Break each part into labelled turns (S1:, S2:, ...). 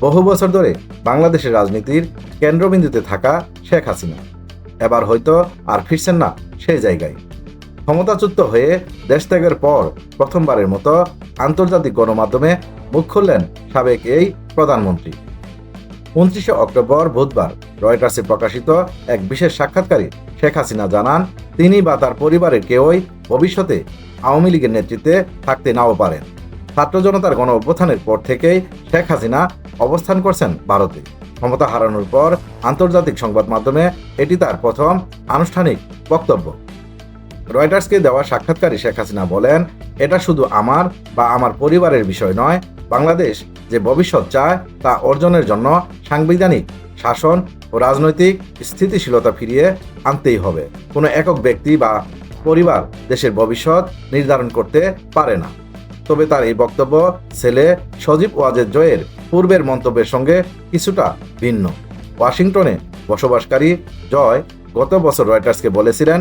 S1: বহু বছর ধরে বাংলাদেশের রাজনীতির কেন্দ্রবিন্দুতে থাকা শেখ হাসিনা। এবার হয়তো আর ফিরছেন না সেই জায়গায়। ক্ষমতাচ্যুত হয়ে দেশ ত্যাগের পর প্রথমবারের মতো আন্তর্জাতিক গণমাধ্যমে মুখ খুললেন সাবেক এই প্রধানমন্ত্রী। উনত্রিশে অক্টোবর বুধবার রয়টার্সে প্রকাশিত এক বিশেষ সাক্ষাৎকারে শেখ হাসিনা জানান, তিনি বা তার পরিবারের কেউই ভবিষ্যতে আওয়ামী লীগের নেতৃত্বে থাকতে নাও পারেন। ছাত্র জনতার গণ অভ্যুত্থানের পর থেকেই শেখ হাসিনা অবস্থান করছেন ভারতে। ক্ষমতা হারানোর পর আন্তর্জাতিক সংবাদ মাধ্যমে এটি তার প্রথম আনুষ্ঠানিক বক্তব্য। রয়টার্সকে দেওয়া সাক্ষাৎকারে শেখ হাসিনা বলেন, এটা শুধু আমার বা আমার পরিবারের বিষয় নয়, বাংলাদেশ যে ভবিষ্যৎ চায় তা অর্জনের জন্য সাংবিধানিক শাসন ও রাজনৈতিক স্থিতিশীলতা ফিরিয়ে আনতেই হবে। কোনো একক ব্যক্তি বা পরিবার দেশের ভবিষ্যৎ নির্ধারণ করতে পারে না। তবে তার এই বক্তব্য ছেলে সজীব ওয়াজেদ জয়ের পূর্বের মন্তব্যের সঙ্গে কিছুটা ভিন্ন। ওয়াশিংটনে বসবাসকারী জয় গত বছর রয়টার্সকে বলেছিলেন,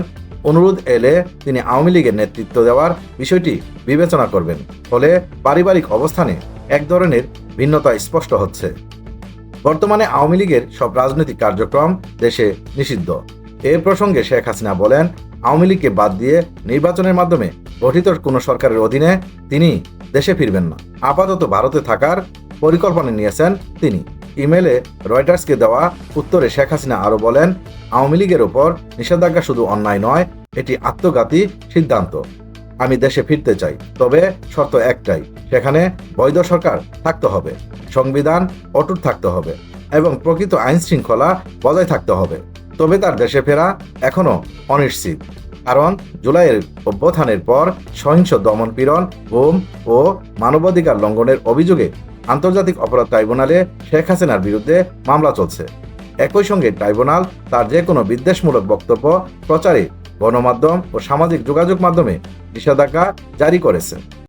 S1: অনুরোধ এলে তিনি আওয়ামী লীগের নেতৃত্ব দেওয়ার বিষয়টি বিবেচনা করবেন। ফলে পারিবারিক অবস্থানে এক ধরনের ভিন্নতা স্পষ্ট হচ্ছে। বর্তমানে আওয়ামী লীগের সব রাজনৈতিক কার্যক্রম দেশে নিষিদ্ধ। এ প্রসঙ্গে শেখ হাসিনা বলেন, আওয়ামী লীগকে বাদ দিয়ে নির্বাচনের মাধ্যমে গঠিত কোনো সরকারের অধীনে তিনি দেশে ফিরবেন না। আপাতত ভারতে থাকার পরিকল্পনা নিয়েছেন তিনি। ইমেলে রয়টার্সকে দেওয়া উত্তরে শেখ হাসিনা আরও বলেন, আওয়ামী লীগের ওপর নিষেধাজ্ঞা শুধু অন্যায় নয়, এটি আত্মঘাতী সিদ্ধান্ত। আমি দেশে ফিরতে চাই, তবে শর্ত একটাই, সেখানে বৈধ সরকার থাকতে হবে, সংবিধান অটুট থাকতে হবে এবং প্রকৃত আইন শৃঙ্খলা বজায় থাকতে হবে। তবে তার দেশে ফেরা এখনও অনিশ্চিত। কারণ জুলাইয়ের অভ্যুত্থানের পর সহিংস দমনপীড়ন গুম ও মানবাধিকার লঙ্ঘনের অভিযোগে আন্তর্জাতিক অপরাধ ট্রাইব্যুনালে শেখ হাসিনার বিরুদ্ধে মামলা চলছে। একই সঙ্গে ট্রাইব্যুনাল তার যে কোনো বিদ্বেষমূলক বক্তব্য, প্রচারে গণমাধ্যম ও সামাজিক যোগাযোগ মাধ্যমে নিষেধাজ্ঞা জারি করেছে।